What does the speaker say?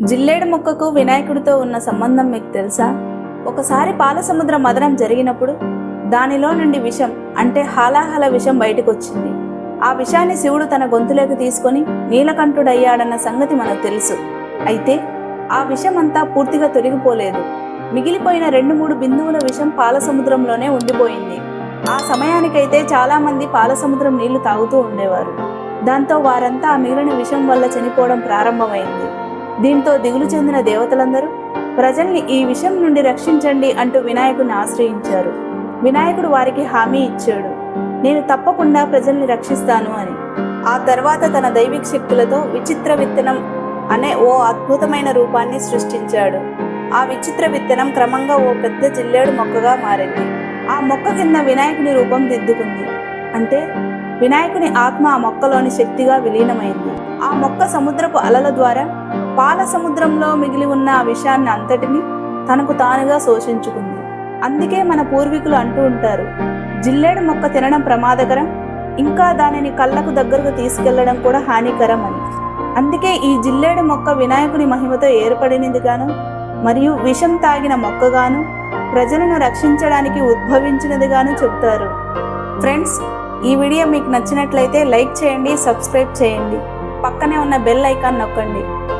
జిల్లేడు మొక్కకు వినాయకుడితో ఉన్న సంబంధం మీకు తెలుసా? ఒకసారి పాలసముద్ర మదనం జరిగినప్పుడు దానిలో నుండి విషం అంటే హాలాహల విషం బయటకు వచ్చింది ఆ విషాన్ని శివుడు తన గొంతులోకి తీసుకొని నీలకంఠుడయ్యాడన్న సంగతి మనకు తెలుసు. అయితే ఆ విషం అంతా పూర్తిగా తొలగిపోలేదు. మిగిలిపోయిన రెండు మూడు బిందువుల విషం పాలసముద్రంలోనే ఉండిపోయింది. ఆ సమయానికైతే చాలా మంది పాలసముద్రం నీళ్ళు తాగుతూ ఉండేవారు. దాంతో వారంతా ఆ మిగిలిన విషం వల్ల చనిపోవడం ప్రారంభమైంది. దీంతో దిగులు చెందిన దేవతలందరూ ప్రజల్ని ఈ విషయం నుండి రక్షించండి అంటూ వినాయకుడిని ఆశ్రయించారు. వినాయకుడు వారికి హామీ ఇచ్చాడు నేను తప్పకుండా ప్రజల్ని రక్షిస్తాను అని. ఆ తర్వాత తన దైవిక శక్తులతో విచిత్ర విత్తనం అనే ఓ అద్భుతమైన రూపాన్ని సృష్టించాడు. ఆ విచిత్ర విత్తనం క్రమంగా ఓ పెద్ద జిల్లేడు మొక్కగా మారింది. ఆ మొక్క కింద వినాయకుని రూపం దిద్దుకుంది. అంటే వినాయకుని ఆత్మ ఆ మొక్కలోని శక్తిగా విలీనమైంది. ఆ మొక్క సముద్రపు అలల ద్వారా పాల సముద్రంలో మిగిలి ఉన్న ఆ విషయాన్ని అంతటిని తనకు తానుగా శోషించుకుంది. అందుకే మన పూర్వీకులు అంటూ ఉంటారు జిల్లేడు మొక్క తినడం ప్రమాదకరం ఇంకా దానిని కళ్ళకు దగ్గరకు తీసుకెళ్ళడం కూడా హానికరం అని. అందుకే ఈ జిల్లేడు మొక్క వినాయకుని మహిమతో ఏర్పడినదిగాను మరియు విషం తాగిన మొక్కగాను ప్రజలను రక్షించడానికి ఉద్భవించినదిగాను చెప్తారు. ఫ్రెండ్స్ ఈ వీడియో మీకు నచ్చినట్లయితే లైక్ చేయండి సబ్స్క్రైబ్ చేయండి. పక్కనే ఉన్న బెల్ ఐకాన్ నొక్కండి.